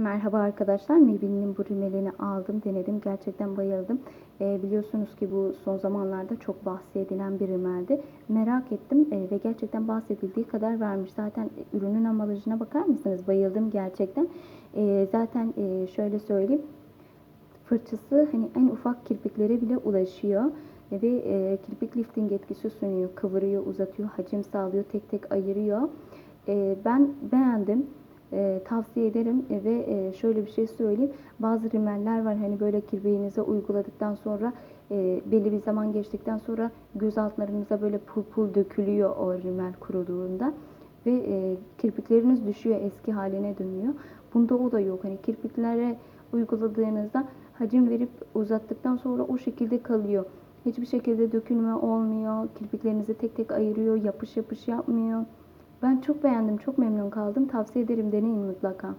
Merhaba arkadaşlar. Maybelline'in bu rimelerini aldım, denedim. Gerçekten bayıldım. Ee, biliyorsunuz ki bu son zamanlarda çok bahsedilen bir rimeldi. Merak ettim ee, ve gerçekten bahsedildiği kadar vermiş. Zaten ürünün ambalajına bakar mısınız? Bayıldım gerçekten. Ee, zaten e, şöyle söyleyeyim. Fırçası hani en ufak kirpiklere bile ulaşıyor. Ve e, kirpik lifting etkisi sunuyor. Kıvırıyor, uzatıyor, hacim sağlıyor, tek tek ayırıyor. Ee, ben beğendim. E, tavsiye ederim E, ve e, şöyle bir şey söyleyeyim. Bazı rimeller var hani böyle kirpiğinize uyguladıktan sonra e, belli bir zaman geçtikten sonra göz altlarınıza böyle pul pul dökülüyor o rimel kuruduğunda ve e, kirpikleriniz düşüyor eski haline dönüyor. Bunda o da yok. Hani kirpiklere uyguladığınızda hacim verip uzattıktan sonra o şekilde kalıyor. Hiçbir şekilde dökülme olmuyor. Kirpiklerinizi tek tek ayırıyor. Yapış yapış yapmıyor. Ben çok beğendim, çok memnun kaldım. Tavsiye ederim, deneyin mutlaka.